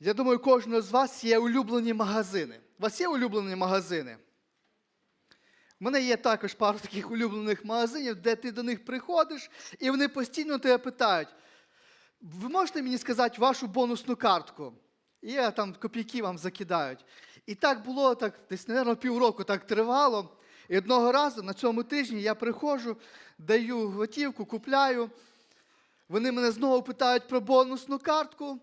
Я думаю, кожного з вас є улюблені магазини. У вас є улюблені магазини? У мене є також пару таких улюблених магазинів, де ти до них приходиш, і вони постійно тебе питають: ви можете мені сказати вашу бонусну картку? І я там копійки вам закидають. І так було, так, десь, мабуть, півроку так тривало. І одного разу на цьому тижні я приходжу, даю готівку, купляю. Вони мене знову питають про бонусну картку.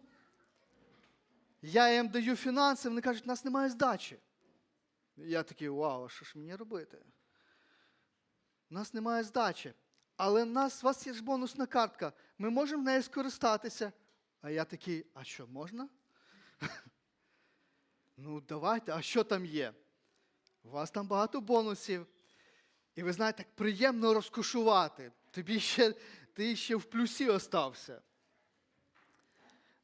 Я їм даю фінанси, вони кажуть, у нас немає здачі. Я такий, вау, а що ж мені робити? У нас немає здачі. Але в нас, у вас є ж бонусна картка. Ми можемо нею скористатися. А я такий, а що, можна? ну, давайте, а що там є? У вас там багато бонусів. І ви знаєте, так приємно розкошувати. Тобі ще, ти ще в плюсі остався.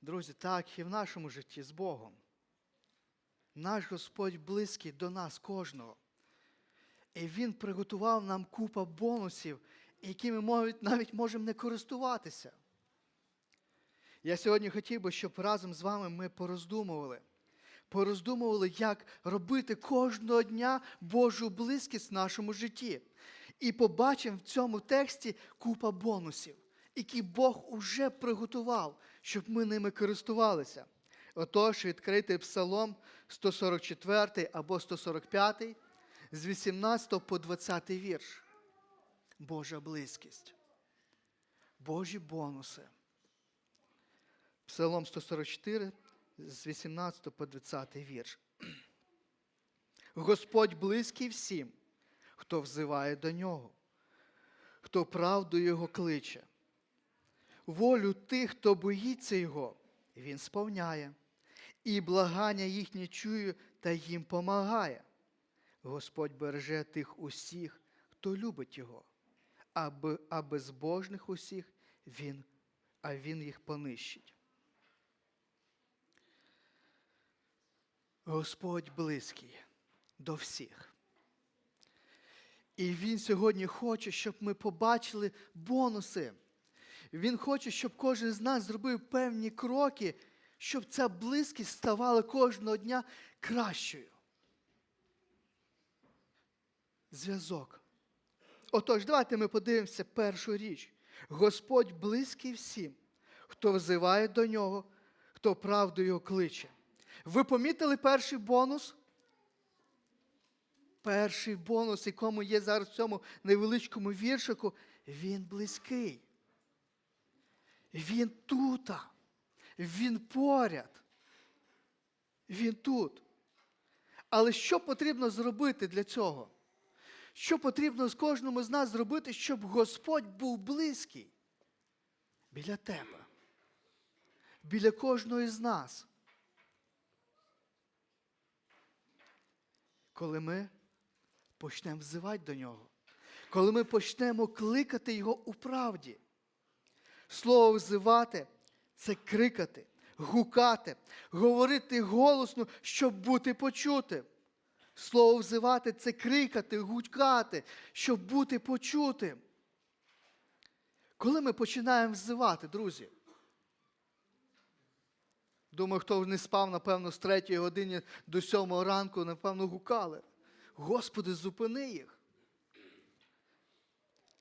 Друзі, так і в нашому житті з Богом. Наш Господь близький до нас кожного. І Він приготував нам купа бонусів, якими мовить, навіть можемо не користуватися. Я сьогодні хотів би, щоб разом з вами ми пороздумували. Пороздумували, як робити кожного дня Божу близькість в нашому житті. І побачимо в цьому тексті купа бонусів, які Бог уже приготував, щоб ми ними користувалися. Отож, відкрити Псалом 144 або 145 з 18 по 20 вірш. Божа близькість. Божі бонуси. Псалом 144 з 18 по 20 вірш. Господь близький всім, хто взиває до нього, хто правду Його кличе. Волю тих, хто боїться Його, Він сповняє, і благання їхнє чує та їм помагає. Господь береже тих усіх, хто любить Його, а безбожних усіх він, а Він їх понищить. Господь близький до всіх. І Він сьогодні хоче, щоб ми побачили бонуси. Він хоче, щоб кожен з нас зробив певні кроки, щоб ця близькість ставала кожного дня кращою. Зв'язок. Отож, давайте ми подивимося першу річ. Господь близький всім, хто взиває до нього, хто правду його кличе. Ви помітили перший бонус? Перший бонус, якому є зараз в цьому невеличкому віршику, він близький. Він тут. Він поряд. Він тут. Але що потрібно зробити для цього? Що потрібно з кожному з нас зробити, щоб Господь був близький біля тебе, біля кожного з нас? Коли ми почнемо взивати до нього, коли ми почнемо кликати Його у правді. Слово взивати це крикати, гукати, говорити голосно, щоб бути почутим. Слово взивати це крикати, гукати, щоб бути почутим. Коли ми починаємо взивати, друзі? Думаю, хто не спав, напевно, з 3 години до 7 ранку, напевно, гукали. Господи, зупини їх.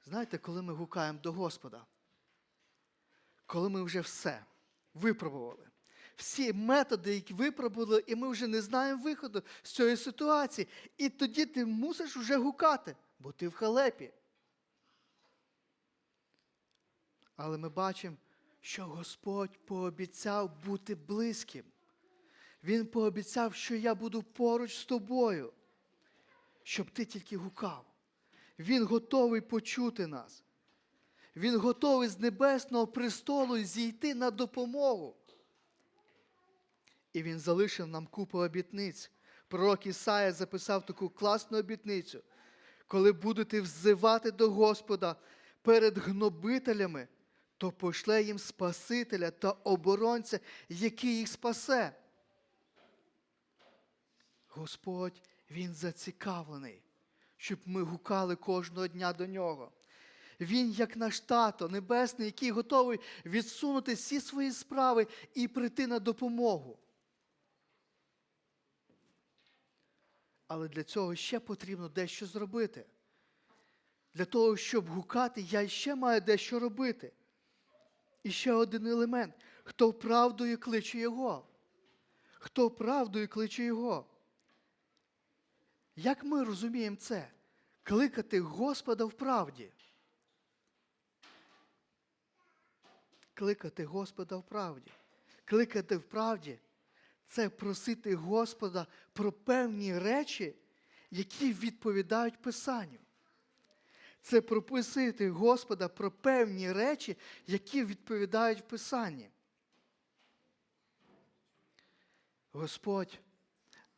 Знаєте, коли ми гукаємо до Господа, коли ми вже все випробували, всі методи, які випробували, і ми вже не знаємо виходу з цієї ситуації. І тоді ти мусиш вже гукати, бо ти в халепі. Але ми бачимо, що Господь пообіцяв бути близьким. Він пообіцяв, що я буду поруч з тобою, щоб ти тільки гукав. Він готовий почути нас. Він готовий з небесного престолу зійти на допомогу. І він залишив нам купу обітниць. Пророк Ісая записав таку класну обітницю. Коли будете взивати до Господа перед гнобителями, то пошле їм Спасителя та оборонця, який їх спасе. Господь, Він зацікавлений, щоб ми гукали кожного дня до нього. Він, як наш тато Небесний, який готовий відсунути всі свої справи і прийти на допомогу. Але для цього ще потрібно дещо зробити. Для того, щоб гукати, я ще маю дещо робити. І ще один елемент: хто правдою кличе Його. Хто правдою кличе Його. Як ми розуміємо це? Кликати Господа в правді. Кликати Господа в правді. Кликати в правді це просити Господа про певні речі, які відповідають Писанню. Це прописити Господа про певні речі, які відповідають Писанні. Господь,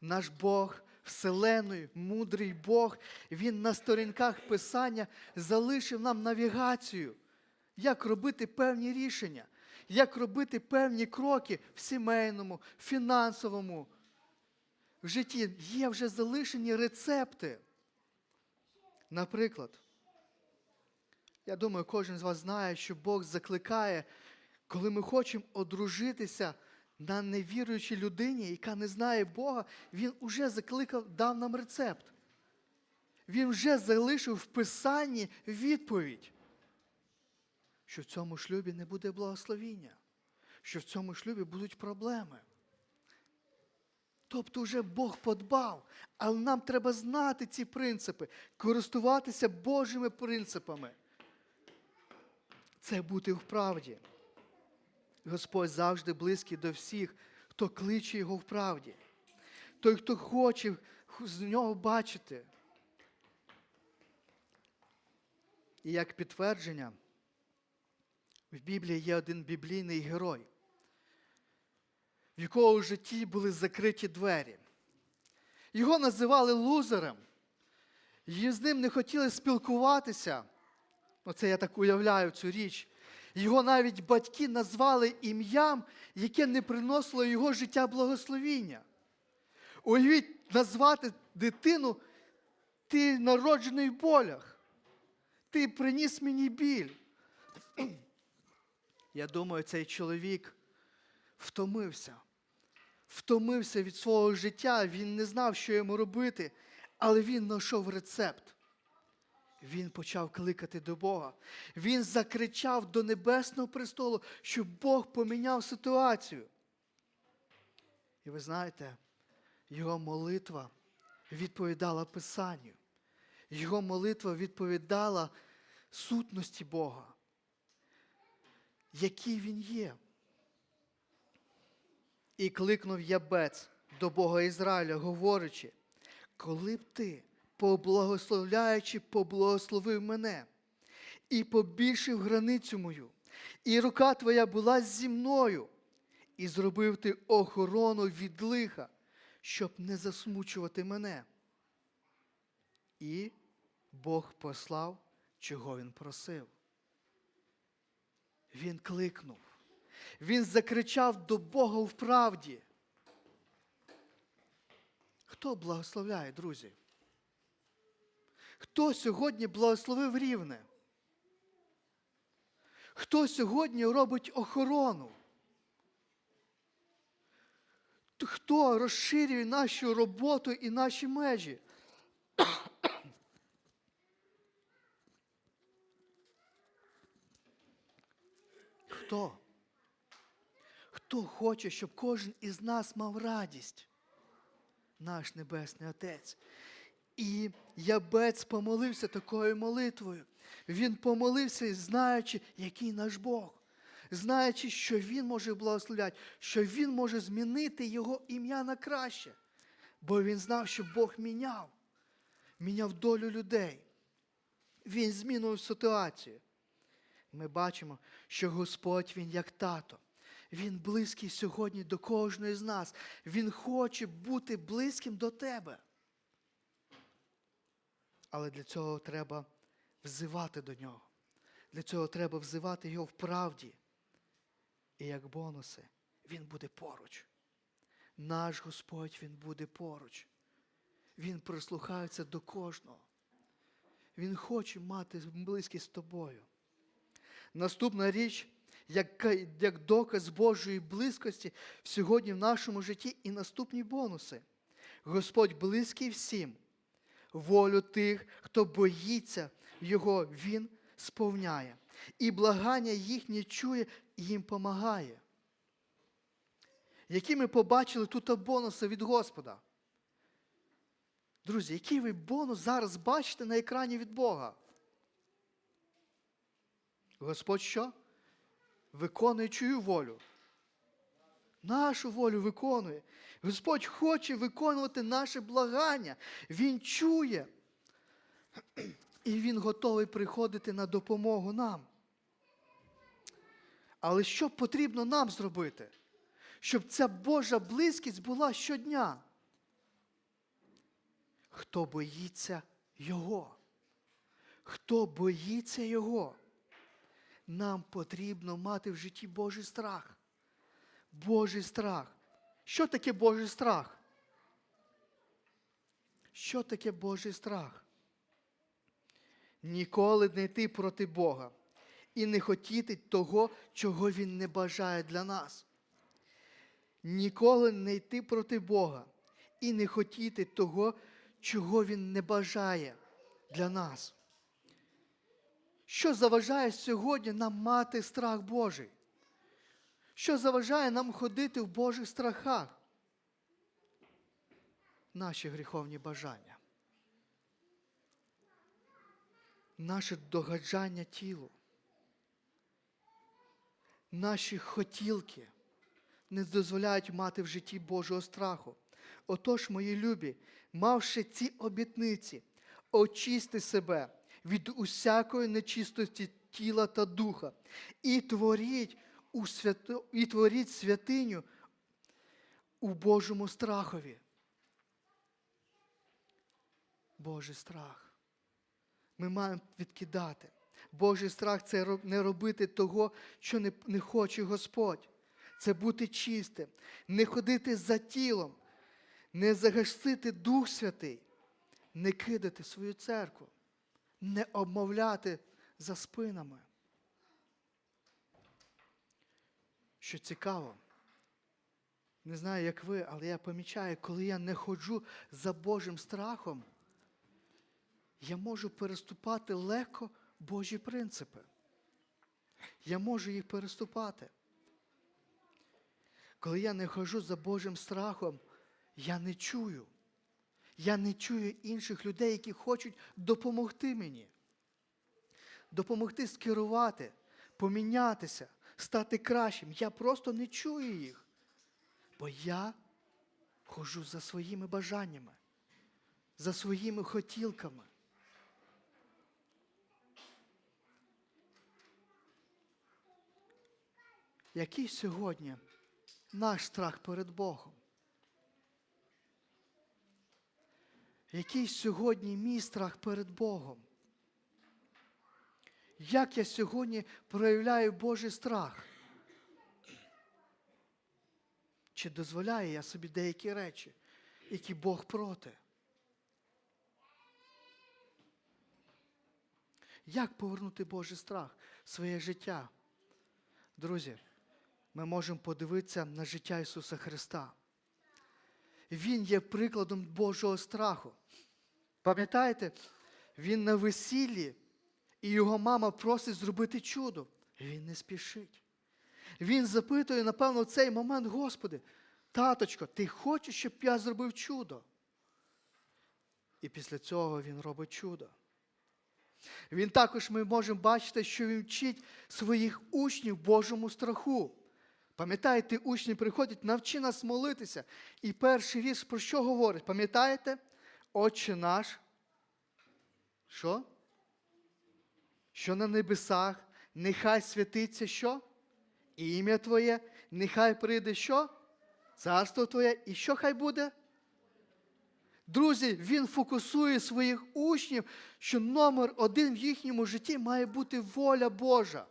наш Бог, Вселеною, мудрий Бог, Він на сторінках Писання залишив нам навігацію, як робити певні рішення, як робити певні кроки в сімейному, фінансовому. В житті є вже залишені рецепти. Наприклад, я думаю, кожен з вас знає, що Бог закликає, коли ми хочемо одружитися на невіруючій людині, яка не знає Бога, Він уже закликав, дав нам рецепт. Він вже залишив в Писанні відповідь, що в цьому шлюбі не буде благословіння, що в цьому шлюбі будуть проблеми. Тобто вже Бог подбав, але нам треба знати ці принципи, користуватися Божими принципами. Це бути в правді. Господь завжди близький до всіх, хто кличе Його в правді. Той, хто хоче з нього бачити. І як підтвердження, в Біблії є один біблійний герой, в якого в житті були закриті двері. Його називали лузером, і з ним не хотіли спілкуватися. Оце я так уявляю цю річ. Його навіть батьки назвали ім'ям, яке не приносило його життя благословіння. Уявіть, назвати дитину, ти народжений в болях. Ти приніс мені біль. Я думаю, цей чоловік втомився. Втомився від свого життя, він не знав, що йому робити, але він знайшов рецепт. Він почав кликати до Бога. Він закричав до Небесного престолу, щоб Бог поміняв ситуацію. І ви знаєте, його молитва відповідала Писанню. Його молитва відповідала сутності Бога, який він є. І кликнув Ябець до Бога Ізраїля, говорячи, коли б ти поблагословляючи, поблагословив мене і побільшив границю мою, і рука твоя була зі мною, і зробив ти охорону від лиха, щоб не засмучувати мене. І Бог послав, чого він просив. Він кликнув. Він закричав до Бога в правді. Хто благословляє, друзі? Хто сьогодні благословив рівне? Хто сьогодні робить охорону? Хто розширює нашу роботу і наші межі? Хто? Хто хоче, щоб кожен із нас мав радість? Наш Небесний Отець. І Ябець помолився такою молитвою. Він помолився, знаючи, який наш Бог, знаючи, що Він може благословляти, що Він може змінити його ім'я на краще. Бо він знав, що Бог міняв, міняв долю людей. Він змінив ситуацію. Ми бачимо, що Господь Він як тато. Він близький сьогодні до кожної з нас. Він хоче бути близьким до тебе. Але для цього треба взивати до нього. Для цього треба взивати його в правді. І як бонуси, він буде поруч. Наш Господь Він буде поруч. Він прислухається до кожного. Він хоче мати близькість з тобою. Наступна річ, як, як доказ Божої близькості сьогодні в нашому житті і наступні бонуси. Господь близький всім. Волю тих, хто боїться Його, Він сповняє. І благання їхнє чує і їм помагає. Які ми побачили тут бонуси від Господа? Друзі, який ви бонус зараз бачите на екрані від Бога? Господь що? Виконує чию волю. Нашу волю виконує. Господь хоче виконувати наше благання. Він чує. І Він готовий приходити на допомогу нам. Але що потрібно нам зробити? Щоб ця Божа близькість була щодня. Хто боїться Його? Хто боїться Його? Нам потрібно мати в житті Божий страх. Божий страх. Що таке Божий страх? Що таке Божий страх? Ніколи не йти проти Бога і не хотіти того, чого Він не бажає для нас. Ніколи не йти проти Бога і не хотіти того, чого Він не бажає для нас. Що заважає сьогодні нам мати страх Божий? Що заважає нам ходити в Божих страхах? Наші гріховні бажання. Наше догаджання тілу. Наші хотілки не дозволяють мати в житті Божого страху. Отож, мої любі, мавши ці обітниці, очисти себе від усякої нечистості тіла та духа, і творіть, у свято, і творіть святиню у Божому страхові. Божий страх. Ми маємо відкидати. Божий страх це не робити того, що не, не хоче Господь. Це бути чистим, не ходити за тілом, не загасити Дух Святий, не кидати свою церкву, не обмовляти за спинами. Що цікаво, не знаю, як ви, але я помічаю, коли я не ходжу за Божим страхом, я можу переступати легко Божі принципи. Я можу їх переступати. Коли я не хожу за Божим страхом, я не чую. Я не чую інших людей, які хочуть допомогти мені. Допомогти скерувати, помінятися, стати кращим. Я просто не чую їх. Бо я хожу за своїми бажаннями, за своїми хотілками. Який сьогодні наш страх перед Богом? Який сьогодні мій страх перед Богом? Як я сьогодні проявляю Божий страх? Чи дозволяю я собі деякі речі, які Бог проти? Як повернути Божий страх в своє життя? Друзі, ми можемо подивитися на життя Ісуса Христа. Він є прикладом Божого страху. Пам'ятаєте, він на весіллі, і його мама просить зробити чудо. Він не спішить. Він запитує, напевно, в цей момент, Господи, таточко, ти хочеш, щоб я зробив чудо? І після цього він робить чудо. Він також ми можемо бачити, що він вчить своїх учнів Божому страху. Пам'ятаєте, учні приходять, навчи нас молитися. І перший вірш про що говорить? Пам'ятаєте? Отче наш. Що? Що на небесах, нехай святиться що? Ім'я Твоє, нехай прийде що? Царство Твоє, і що хай буде? Друзі, він фокусує своїх учнів, що номер один в їхньому житті має бути воля Божа.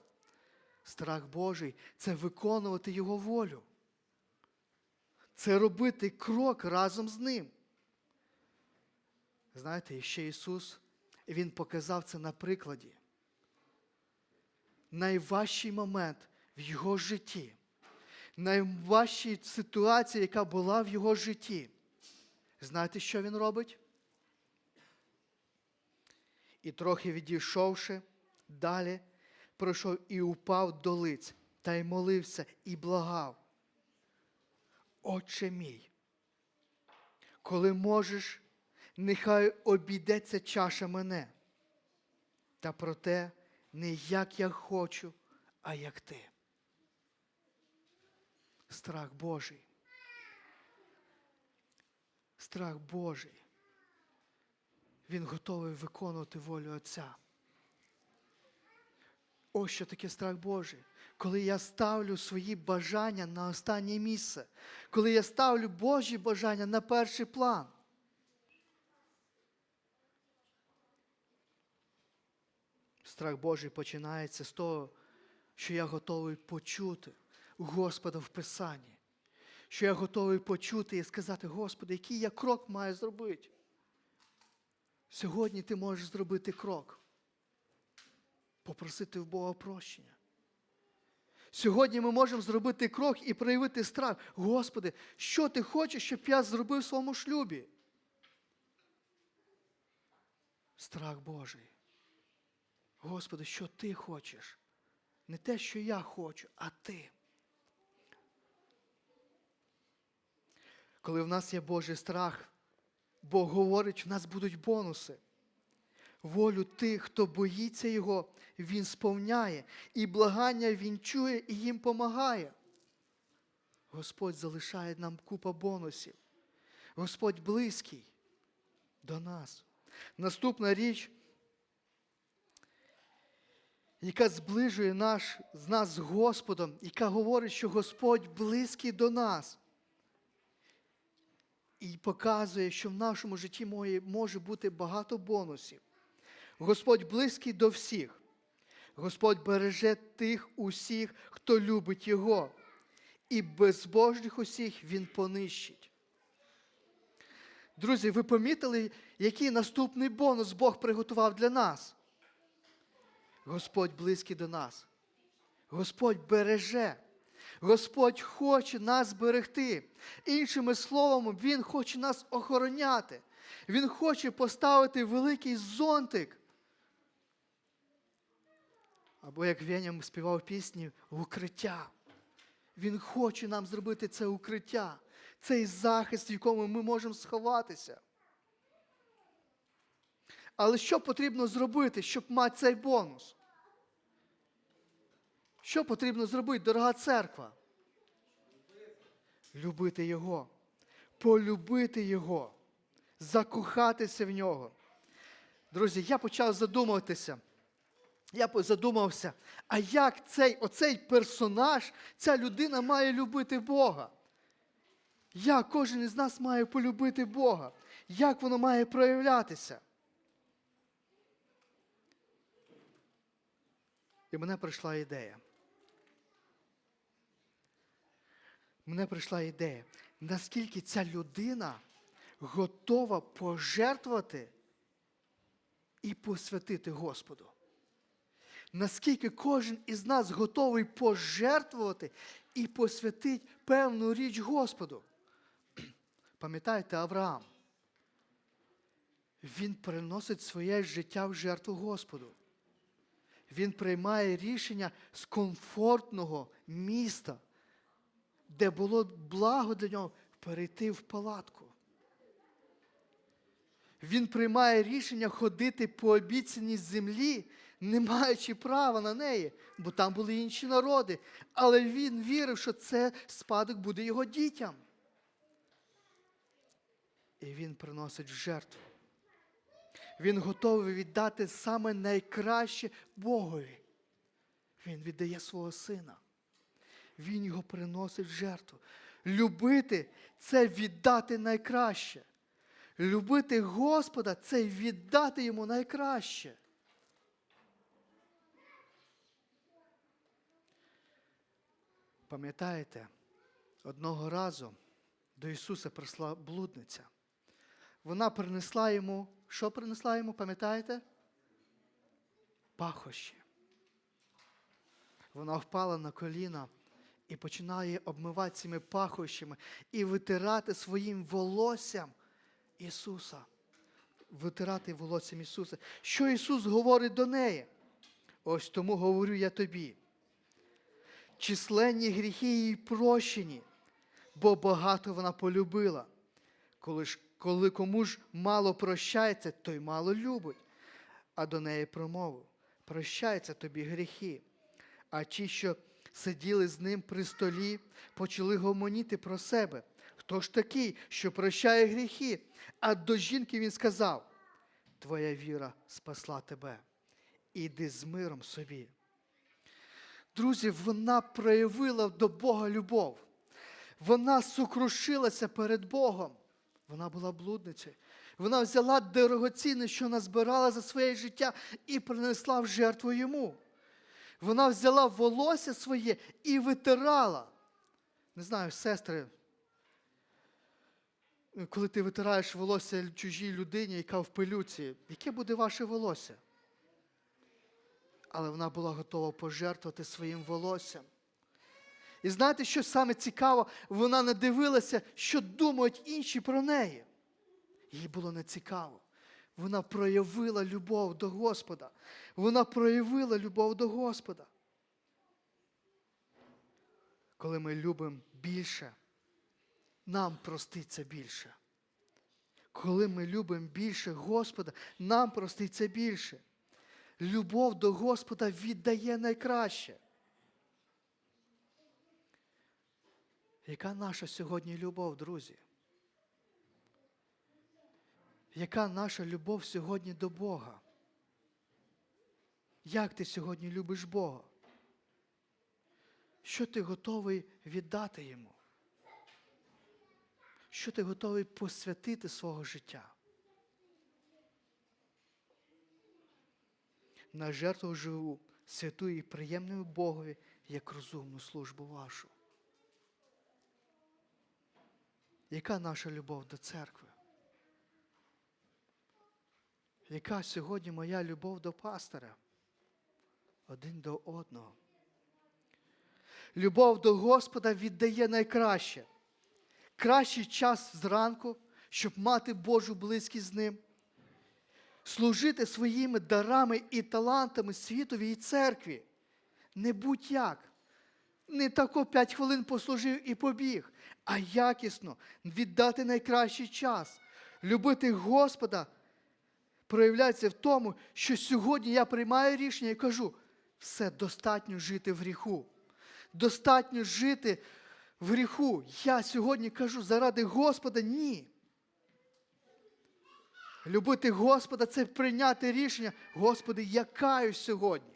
Страх Божий це виконувати Його волю. Це робити крок разом з ним. Знаєте, і ще Ісус, Він показав це на прикладі. Найважчий момент в Його житті, найважчій ситуації, яка була в Його житті. Знаєте, що він робить? І трохи відійшовши далі, пройшов і упав до лиць, та й молився, і благав. Отче мій, коли можеш, нехай обійдеться чаша мене. Та проте не як я хочу, а як ти. Страх Божий. Страх Божий. Він готовий виконувати волю Отця. Ось що таке страх Божий. Коли я ставлю свої бажання на останнє місце, коли я ставлю Божі бажання на перший план. Страх Божий починається з того, що я готовий почути Господа в Писанні, що я готовий почути і сказати, Господи, який я крок маю зробити. Сьогодні ти можеш зробити крок, попросити в Бога прощення. Сьогодні ми можемо зробити крок і проявити страх. Господи, що ти хочеш, щоб я зробив в своєму шлюбі? Страх Божий. Господи, що ти хочеш? Не те, що я хочу, а ти. Коли в нас є Божий страх, Бог говорить, в нас будуть бонуси. Волю тих, хто боїться Його, Він сповняє, і благання Він чує і їм помагає. Господь залишає нам купа бонусів. Господь близький до нас. Наступна річ, яка зближує наш, з нас з Господом, яка говорить, що Господь близький до нас. І показує, що в нашому житті може бути багато бонусів. Господь близький до всіх. Господь береже тих усіх, хто любить Його. І безбожних усіх Він понищить. Друзі, ви помітили, який наступний бонус Бог приготував для нас? Господь близький до нас. Господь береже. Господь хоче нас берегти. Іншими словами, Він хоче нас охороняти. Він хоче поставити великий зонтик. Або як Веня співав пісні укриття. Він хоче нам зробити це укриття, цей захист, в якому ми можемо сховатися. Але що потрібно зробити, щоб мати цей бонус? Що потрібно зробити, дорога церква? Любити Його, полюбити Його, закохатися в нього. Друзі, я почав задумуватися. Я задумався, а як цей оцей персонаж, ця людина має любити Бога? Як кожен із нас має полюбити Бога? Як воно має проявлятися? І мене прийшла ідея. Мене прийшла ідея, наскільки ця людина готова пожертвувати і посвятити Господу. Наскільки кожен із нас готовий пожертвувати і посвятити певну річ Господу. Пам'ятаєте, Авраам? Він приносить своє життя в жертву Господу. Він приймає рішення з комфортного міста, де було благо для нього перейти в палатку. Він приймає рішення ходити по обіцяній землі, не маючи права на неї, бо там були інші народи. Але він вірив, що це спадок буде його дітям. І він приносить в жертву. Він готовий віддати саме найкраще Богові. Він віддає свого сина. Він його приносить в жертву. Любити це віддати найкраще. Любити Господа це віддати йому найкраще. Пам'ятаєте, одного разу до Ісуса прийшла блудниця. Вона принесла йому, що принесла йому, пам'ятаєте? Пахощі. Вона впала на коліна і починає обмивати цими пахощами і витирати своїм волоссям Ісуса. Витирати волоссям Ісуса. Що Ісус говорить до неї? Ось тому говорю я тобі. Численні гріхи їй прощені, бо багато вона полюбила. Коли, ж, коли кому ж мало прощається, той мало любить. А до неї промовив: прощаються тобі гріхи. А ті, що сиділи з ним при столі, почали гомоніти про себе. Хто ж такий, що прощає гріхи? А до жінки він сказав: Твоя віра спасла тебе. Іди з миром собі. Друзі, вона проявила до Бога любов. Вона сукрушилася перед Богом. Вона була блудницею. Вона взяла дорогоцінне, що назбирала за своє життя, і принесла в жертву йому. Вона взяла волосся своє і витирала. Не знаю, сестри, коли ти витираєш волосся чужій людині, яка в пилюці, яке буде ваше волосся? Але вона була готова пожертвувати своїм волоссям. І знаєте, що саме цікаво, вона не дивилася, що думають інші про неї. Їй було не цікаво. Вона проявила любов до Господа. Вона проявила любов до Господа. Коли ми любимо більше, нам проститься більше. Коли ми любимо більше Господа, нам проститься більше. Любов до Господа віддає найкраще. Яка наша сьогодні любов, друзі? Яка наша любов сьогодні до Бога? Як ти сьогодні любиш Бога? Що ти готовий віддати Йому? Що ти готовий посвятити свого життя? На жертву живу, святу і приємною Богові, як розумну службу вашу. Яка наша любов до церкви? Яка сьогодні моя любов до пастора? Один до одного. Любов до Господа віддає найкраще. Кращий час зранку, щоб мати Божу близькість з ним, служити своїми дарами і талантами світовій церкві. Не будь-як. Не тако п'ять хвилин послужив і побіг, а якісно віддати найкращий час. Любити Господа проявляється в тому, що сьогодні я приймаю рішення і кажу, все достатньо жити в гріху. Достатньо жити в гріху. Я сьогодні кажу, заради Господа ні. Любити Господа це прийняти рішення. Господи, я каюсь сьогодні.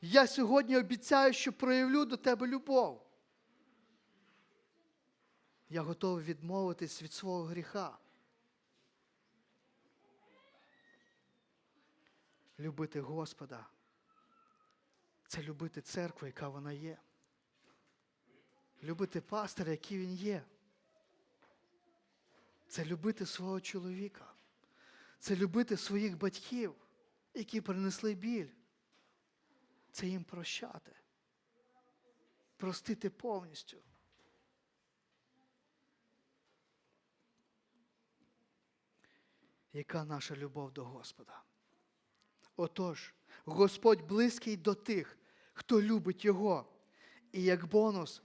Я сьогодні обіцяю, що проявлю до Тебе любов. Я готовий відмовитись від свого гріха. Любити Господа це любити церкву, яка вона є. Любити пастора, який він є. Це любити свого чоловіка. Це любити своїх батьків, які принесли біль. Це їм прощати. Простити повністю. Яка наша любов до Господа? Отож, Господь близький до тих, хто любить Його. І як бонус,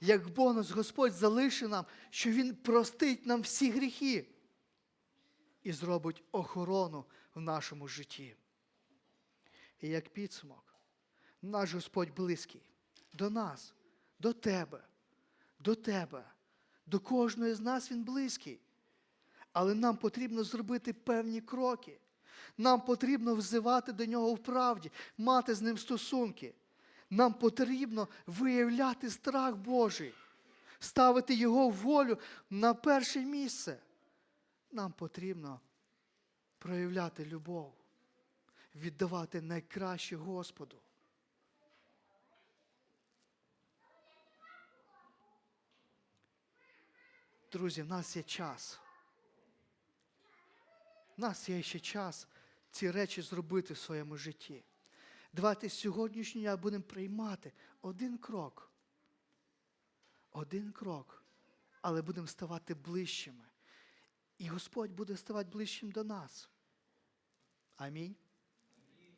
як бонус, Господь залишив нам, що Він простить нам всі гріхи і зробить охорону в нашому житті. І як підсумок, наш Господь близький до нас, до тебе, до тебе, до кожної з нас Він близький. Але нам потрібно зробити певні кроки. Нам потрібно взивати до нього в правді, мати з ним стосунки. Нам потрібно виявляти страх Божий, ставити Його волю на перше місце. Нам потрібно проявляти любов, віддавати найкраще Господу. Друзі, в нас є час. У нас є ще час ці речі зробити в своєму житті. Давайте з сьогоднішнього дня будемо приймати один крок. Один крок. Але будемо ставати ближчими. І Господь буде ставати ближчим до нас. Амінь.